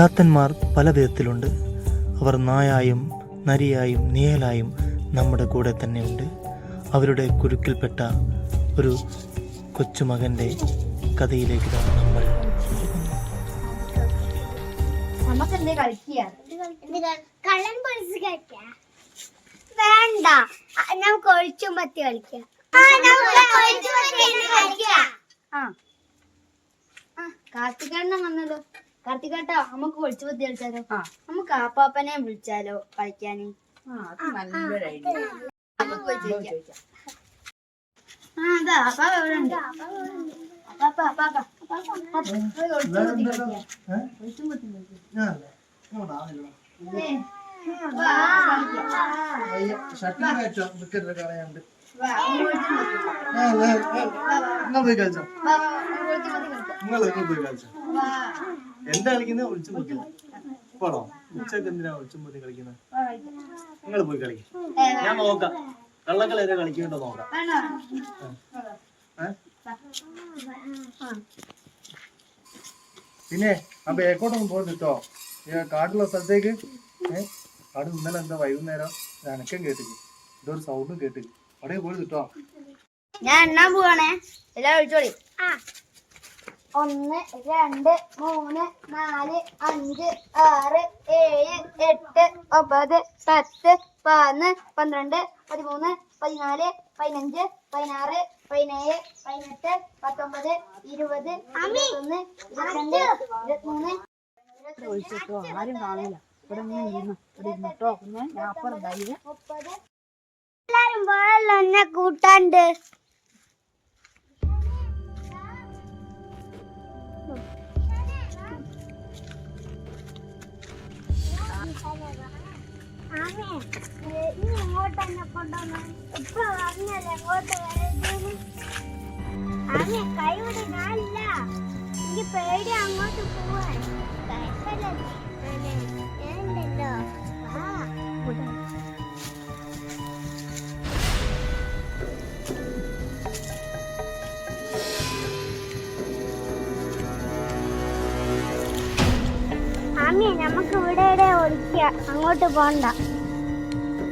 ചാത്തന്മാർ പല വിധത്തിലുണ്ട്. അവർ നായായും നരിയായും നിയലായും നമ്മുടെ കൂടെ തന്നെയുണ്ട് അവരുടെ കുരുക്കിൽപ്പെട്ട ഒരു കൊച്ചുമകന്റെ കഥയിലേക്ക് തന്നെ നമ്മൾ. വേണ്ട. നമുക്ക് കളിക്കാം ആ വന്നല്ലോ. കാർത്തികേട്ടാ നമുക്ക് ഒളിച്ചു ബുദ്ധി കളിച്ചാലോ? നമുക്ക് ആപ്പാപ്പനെ വിളിച്ചാലോ കളിക്കാന് നമുക്ക് വിളിച്ച് ചോദിക്കാം. ആ അതാ കഴിച്ചോ ഉണ്ട്. ഒളിച്ചു കളിക്കാം. ഒളിച്ചും കളിക്കാം. ഏ, വാ, കളിക്കാം. വാ, നമുക്ക് ഒളിച്ചും പത്തി കളിക്കാം. വാ, വാ, നമുക്ക് ഒളിച്ചും പത്തി കളിക്കാം. വാ, എന്താ കളിക്കുന്നത് ഒളിച്ചും പൊത്തി. പോണോ ഉച്ചയ്ക്ക് എന്തിനാ ഒളിച്ചും പൊത്തി കളിക്കുന്നത് നിങ്ങൾ പോയി കളിക്കും. ഞാൻ നോക്കാം. കള്ളക്കളി കളിക്കുന്നുണ്ടോ നോക്കാം? പിന്നെ ആ ബേക്കോട്ടൊന്നും പോകരുത് കാട്ടിലുള്ള സ്ഥലത്തേക്ക് ഏഹ് കാട് ഇന്നലെ എന്താ വൈകുന്നേരം അനക്കം കേട്ടിക്ക് ഇതൊരു ഒരു സൗണ്ടും കേട്ടില്ല? അവിടെ പോയി കിട്ടോ ഞാൻ എണ്ണാൻ പോവാണേ. എല്ലാ വിളിച്ചോളി ഒന്ന് രണ്ട് മൂന്ന് നാല് അഞ്ച് ആറ് ഏഴ് എട്ട് ഒമ്പത് പത്ത് പതിനൊന്ന് പന്ത്രണ്ട് പതിമൂന്ന് പതിനാല് പതിനഞ്ച് പതിനാറ് പതിനേഴ് പതിനെട്ട് പത്തൊമ്പത് ഇരുപത് ഇരുപത്തൊന്ന് ഇരുപത്തിരണ്ട് ഇരുപത്തിമൂന്ന് ഒഴിച്ചിട്ടോ ആരും കാണില്ല ഇവിടെ ഇങ്ങനെ ഇരുന്നു ഇവിടെ ഇരുന്നിട്ടോ പിന്നെ ഞാൻ അപ്പുറം ഉണ്ടായി. മുപ്പത് എല്ലാരും പോയല്ലോ എന്നെ കൂട്ടാണ്ട്. പേടി നമുക്ക് ഇവിടെ ഇവിടെ അങ്ങോട്ട് പോണ്ട.